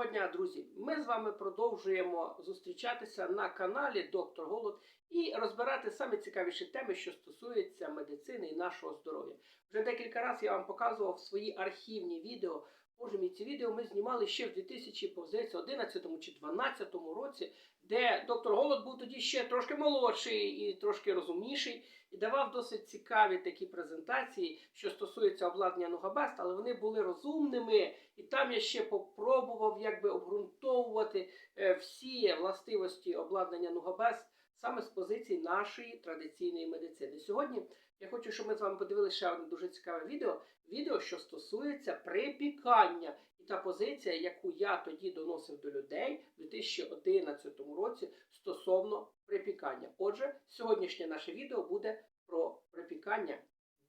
Доброго дня, друзі! Ми з вами продовжуємо зустрічатися на каналі Доктор Голод і розбирати саме цікавіші теми, що стосуються медицини і нашого здоров'я. Вже декілька разів я вам показував свої архівні відео. Боже мій, ці відео ми знімали ще в 2011 чи 2012 році, де доктор Голод був тоді ще трошки молодший і трошки розумніший, і давав досить цікаві такі презентації, що стосуються обладнання Нугабест, але вони були розумними. І там я ще попробував якби обґрунтовувати е, всі властивості обладнання Нугабест саме з позиції нашої традиційної медицини. Сьогодні я хочу, щоб ми з вами подивилися ще одне дуже цікаве відео. Відео, що стосується припікання. Та позиція, яку я тоді доносив до людей у 2011 році стосовно припікання. Отже, сьогоднішнє наше відео буде про припікання.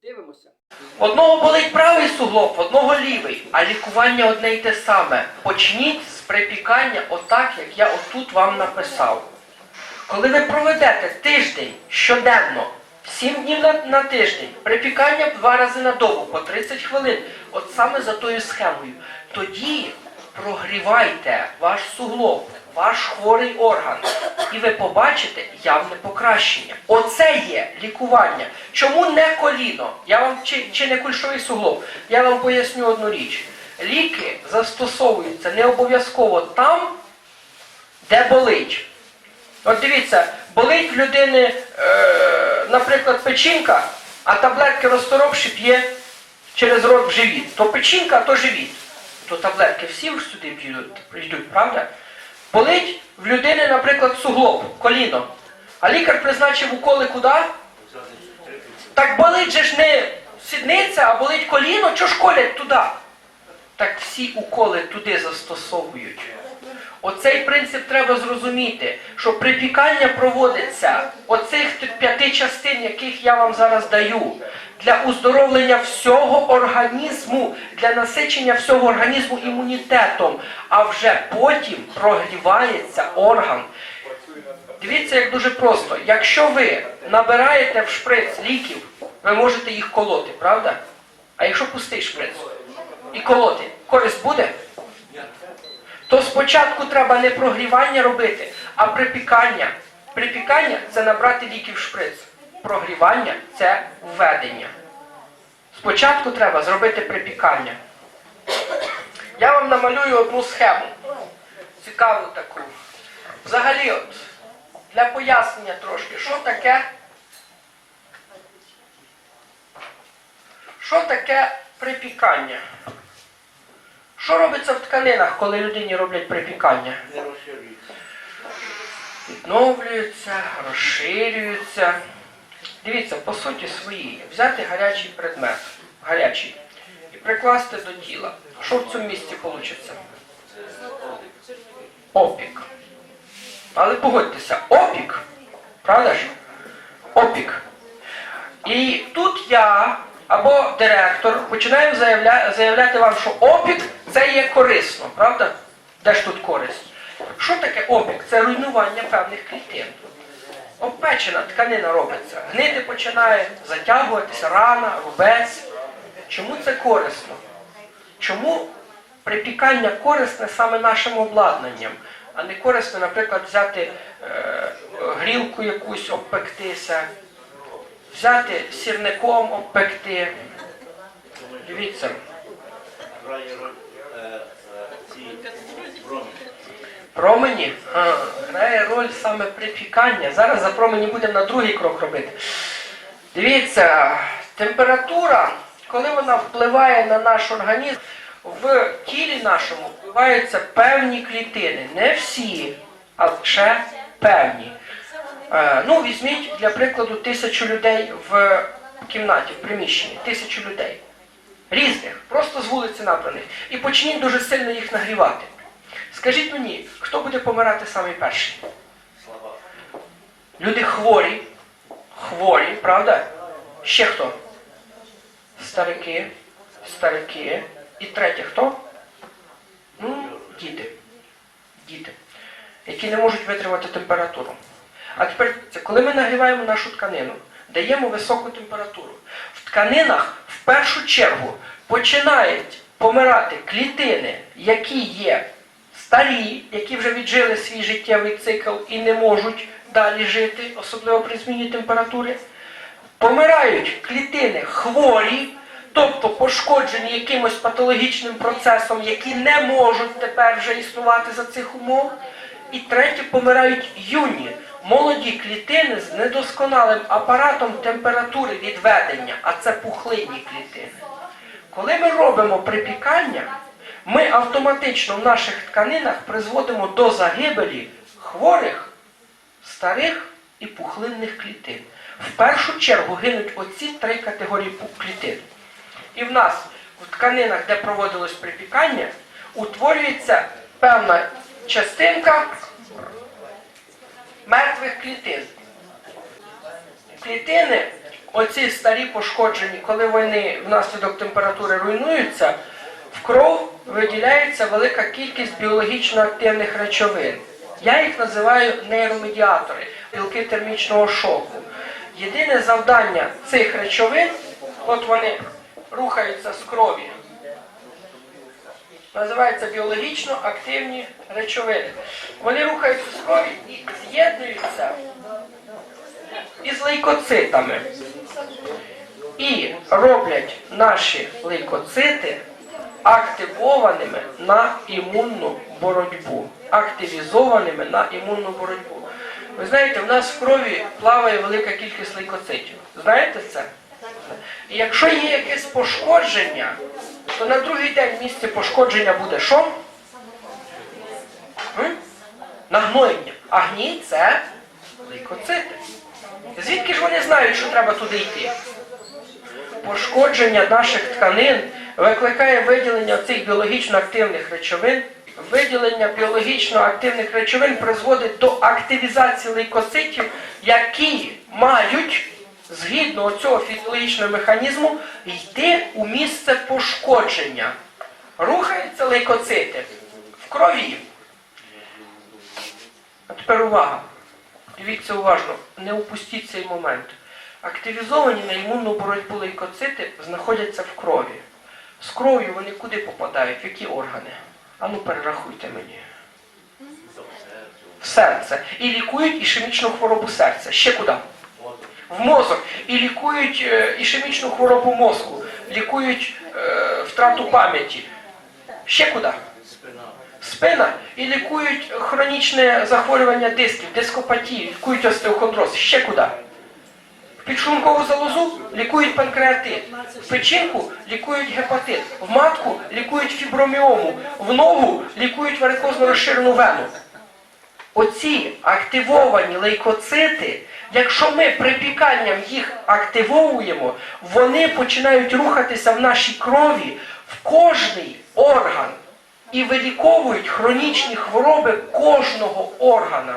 Дивимося. Одного болить правий суглоб, одного лівий, а лікування одне й те саме. Почніть з припікання отак, як я отут вам написав. Коли ви проведете тиждень щоденно, 7 днів на, на тиждень, припікання два рази на добу, по 30 хвилин, от саме за тою схемою, тоді прогрівайте ваш суглоб, ваш хворий орган, і ви побачите явне покращення. Оце є лікування. Чому не коліно? Я вам чи, чи не кульшовий суглоб? Я вам поясню одну річ. Ліки застосовуються не обов'язково там, де болить. От дивіться, болить в людини, е, наприклад, печінка, а таблетки розторопші п'є через рот в живіт. То печінка, то живіт. То таблетки всі ж сюди прийдуть, правда? Болить в людини, наприклад, суглоб, коліно. А лікар призначив уколи куди? Так болить же ж не сідниця, а болить коліно, чого ж колять туди? Так всі уколи туди застосовують. Оцей принцип треба зрозуміти, що припікання проводиться оцих п'яти частин, яких я вам зараз даю, для уздоровлення всього організму, для насичення всього організму імунітетом, а вже потім прогрівається орган. Дивіться, як дуже просто. Якщо ви набираєте в шприц ліків, ви можете їх колоти, правда? А якщо пустий шприц і колоти, користь буде? То спочатку треба не прогрівання робити, а припікання. Припікання це набрати ліки в шприц. Прогрівання це введення. Спочатку треба зробити припікання. Я вам намалюю одну схему. Цікаву таку. Взагалі, от, для пояснення трошки, що таке. Що таке припікання? Що робиться в тканинах, коли людині роблять припікання? Відновлюються, розширюються. Дивіться, по суті своїй, взяти гарячий предмет, гарячий, і прикласти до тіла. Що в цьому місці вийде? Опік. Але погодьтеся, опік, правда ж? Опік. І тут я або директор починаю заявля... заявляти вам, що опік це є корисно, правда? Де ж тут користь? Що таке опік? Це руйнування певних клітин. Обпечена тканина робиться. Гнити починає, затягуватися рана, рубець. Чому це корисно? Чому припікання корисне саме нашим обладнанням, а не корисно, наприклад, взяти е, грілку якусь обпектися, взяти сірником обпекти. Дивіться, Е, е, ці броні. промені а, грає роль саме припікання. Зараз за промені будемо на другий крок робити. Дивіться, температура, коли вона впливає на наш організм, в тілі нашому впливаються певні клітини. Не всі, а лише певні. Е, ну, візьміть, для прикладу, тисячу людей в кімнаті, в приміщенні. Тисячу людей. Різних, просто з вулиці набраних. І почніть дуже сильно їх нагрівати. Скажіть мені, хто буде помирати самий перший? Люди хворі, хворі, правда? Ще хто? Старики, старики. І третє хто? Ну, діти. Діти, які не можуть витримати температуру. А тепер, коли ми нагріваємо нашу тканину, даємо високу температуру. В тканинах в першу чергу починають помирати клітини, які є старі, які вже віджили свій життєвий цикл і не можуть далі жити, особливо при зміні температури. Помирають клітини хворі, тобто пошкоджені якимось патологічним процесом, які не можуть тепер вже існувати за цих умов. І третє, помирають юні, молоді клітини з недосконалим апаратом температури відведення, а це пухлинні клітини. Коли ми робимо припікання, ми автоматично в наших тканинах призводимо до загибелі хворих, старих і пухлинних клітин. В першу чергу гинуть оці три категорії клітин. І в нас в тканинах, де проводилось припікання, утворюється певна частинка мертвих клітин. Клітини, оці старі пошкоджені, коли вони внаслідок температури руйнуються, в кров виділяється велика кількість біологічно активних речовин. Я їх називаю нейромедіатори, білки термічного шоку. Єдине завдання цих речовин, от вони рухаються з крові, називаються біологічно активні речовини. Вони рухаються з крові і з'єднуються із лейкоцитами. І роблять наші лейкоцити активованими на імунну боротьбу. Активізованими на імунну боротьбу. Ви знаєте, в нас в крові плаває велика кількість лейкоцитів. Знаєте це? І якщо є якесь пошкодження, то на другий день місце пошкодження буде що? Нагноєння. А гній це лейкоцити. Звідки ж вони знають, що треба туди йти? Пошкодження наших тканин викликає виділення цих біологічно активних речовин. Виділення біологічно активних речовин призводить до активізації лейкоцитів, які мають, згідно цього фізіологічного механізму, йти у місце пошкодження. Рухаються лейкоцити в крові. А тепер увага. Дивіться уважно, не упустіть цей момент. Активізовані на імунну боротьбу лейкоцити знаходяться в крові. З кров'ю вони куди попадають? В які органи? Ану перерахуйте мені. В серце. І лікують ішемічну хворобу серця. Ще куди? В мозок. І лікують е, ішемічну хворобу мозку. Лікують е, втрату пам'яті. Ще куди? Спина. Спина і лікують хронічне захворювання дисків, дископатію, лікують остеохондроз. Ще куди? В підшлункову залозу лікують панкреатит, в печінку лікують гепатит, в матку лікують фіброміому, в ногу лікують варикозно розширену вену. Оці активовані лейкоцити, якщо ми припіканням їх активовуємо, вони починають рухатися в нашій крові в кожний орган і виліковують хронічні хвороби кожного органа.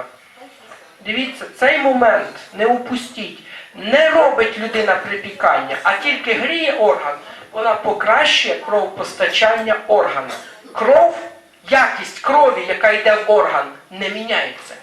Дивіться, цей момент не упустіть. Не робить людина припікання, а тільки гріє орган, вона покращує кровопостачання органа. Кров, якість крові, яка йде в орган, не міняється.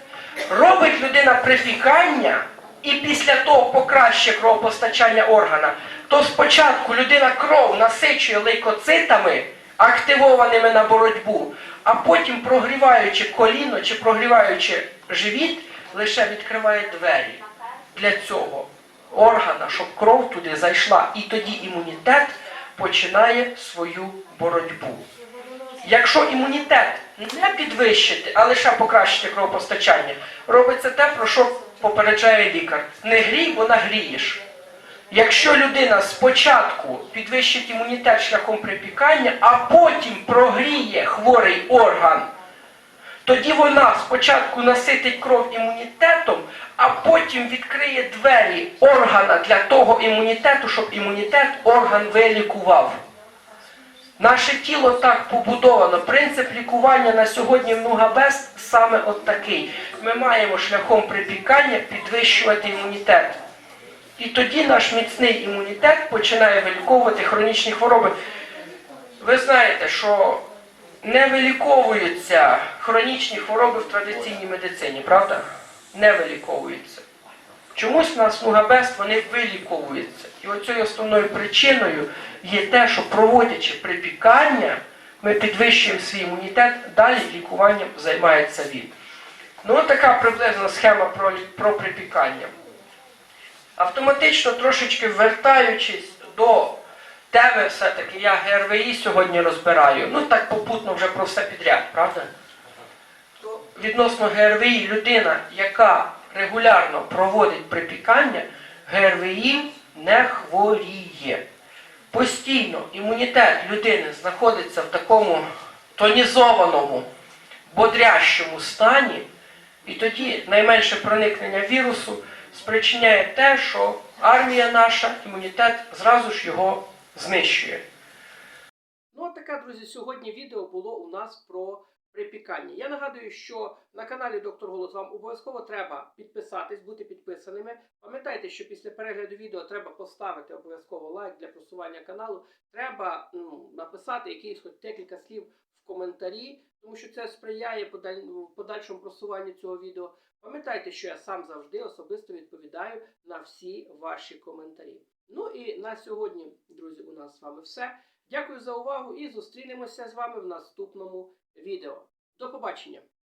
Робить людина припікання і після того покращує кровопостачання органа, то спочатку людина кров насичує лейкоцитами, активованими на боротьбу, а потім, прогріваючи коліно чи прогріваючи живіт, лише відкриває двері для цього органа, щоб кров туди зайшла. І тоді імунітет починає свою боротьбу. Якщо імунітет не підвищити, а лише покращити кровопостачання, робиться те, про що попереджає лікар. Не грій, бо нагрієш. Якщо людина спочатку підвищить імунітет шляхом припікання, а потім прогріє хворий орган, тоді вона спочатку наситить кров імунітетом, а потім відкриє двері органа для того імунітету, щоб імунітет орган вилікував. Наше тіло так побудовано. Принцип лікування на сьогодні в Нугабест саме от такий. Ми маємо шляхом припікання підвищувати імунітет. І тоді наш міцний імунітет починає виліковувати хронічні хвороби. Ви знаєте, що не виліковуються хронічні хвороби в традиційній медицині, правда? Не виліковуються. Чомусь в нас в Нугабест вони виліковуються. І оцією основною причиною є те, що проводячи припікання, ми підвищуємо свій імунітет, далі лікуванням займається він. Ну, така приблизна схема про, про припікання. Автоматично трошечки вертаючись до теми, все-таки я ГРВІ сьогодні розбираю. Ну так попутно вже про все підряд, правда? То відносно ГРВІ людина, яка регулярно проводить припікання, ГРВІ не хворіє. Постійно імунітет людини знаходиться в такому тонізованому, бодрящому стані, і тоді найменше проникнення вірусу спричиняє те, що армія наша, імунітет зразу ж його знищує. Ну, от таке, друзі, сьогодні відео було у нас про припікання. Я нагадую, що на каналі Доктор Голос вам обов'язково треба підписатись, бути підписаними. Пам'ятайте, що після перегляду відео треба поставити обов'язково лайк для просування каналу. Треба ну, написати якісь хоч декілька слів в коментарі, тому що це сприяє подальшому просуванню цього відео. Пам'ятайте, що я сам завжди особисто відповідаю на всі ваші коментарі. Ну і на сьогодні, друзі, у нас з вами все. Дякую за увагу і зустрінемося з вами в наступному відео. До побачення!